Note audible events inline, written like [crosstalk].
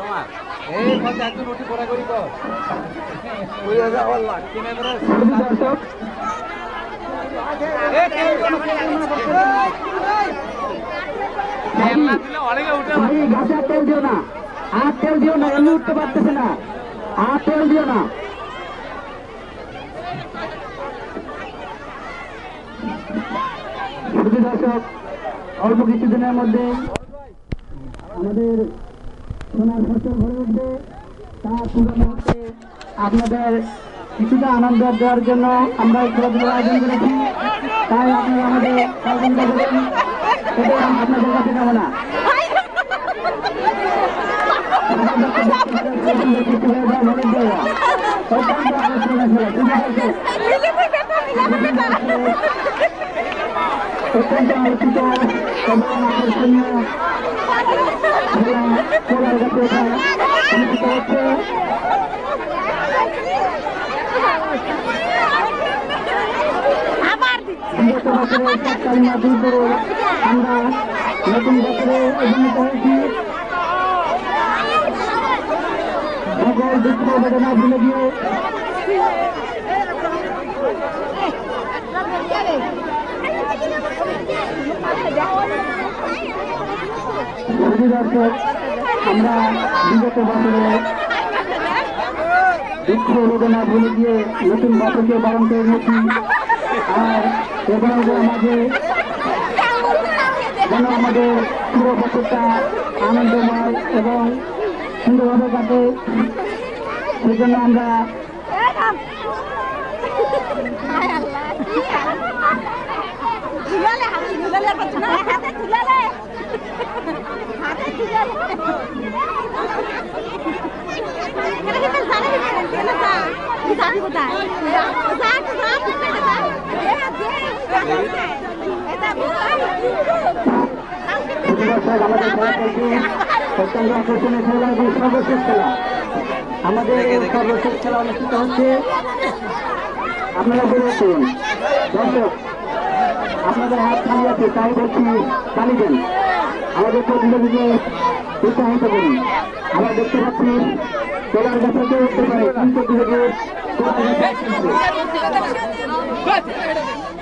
তোমার? এই রুটি পড়া করি। তো তেল দিও না। আর তেল দিও না এমনি উঠতে পারতেছে না। আর তেল দিও না। দর্শক অল্প কিছুদিনের মধ্যে আমাদের সোনার ফসল ভরে উঠবে তা পুরো মুহূর্তে আপনাদের কিছুটা আনন্দ দেওয়ার জন্য আমরা এই খেলাধুলার আয়োজন করেছি। তাই আপনারা আমাদের সহযোগিতা করবেন এটা আপনাদের কাছে কামনা। [laughs] অত্যন্ত আলোচিত এবং আকর্ষণীয়। খেলা খেলার কাছে অনুষ্ঠিত হচ্ছে আবার বিগত বছরে তৎকালীন মাধ্যম করে আমরা নতুন বছরে অভিনীত হয়েছি সকল দুঃখ বেদনা ভুলে গিয়ে শুধু দর্শক আমরা বিগত বছরে দুঃখ বেদনা ভুলে গিয়ে নতুন বছরকে বরণ করে নিয়েছি। আর এবারের মাঝে যেন আমাদের পুরো বছরটা আনন্দময় এবং সুন্দরভাবে কাটে সেই জন্য আমরা হাতে হাতে তুলালে হাতে তুলালে এটা কিন্তু জানে না না কি জানি কোথায় যা যা যা এটা প্রতি বছর আমাদের খেলা চলছে অত্যন্ত আকর্ষণীয় খেলা এবং সর্বশেষ খেলা আমাদের সর্বশেষ খেলা অনুষ্ঠিত হচ্ছে। আপনারা করুন দর্শক, আপনাদের হাত খালি আছে, তাই বলছি পানি দেন। আমাদের প্রতিযোগীকে উৎসাহিত করুন। আমরা দেখতে পাচ্ছি তোলার কিন্তু ¡Vete!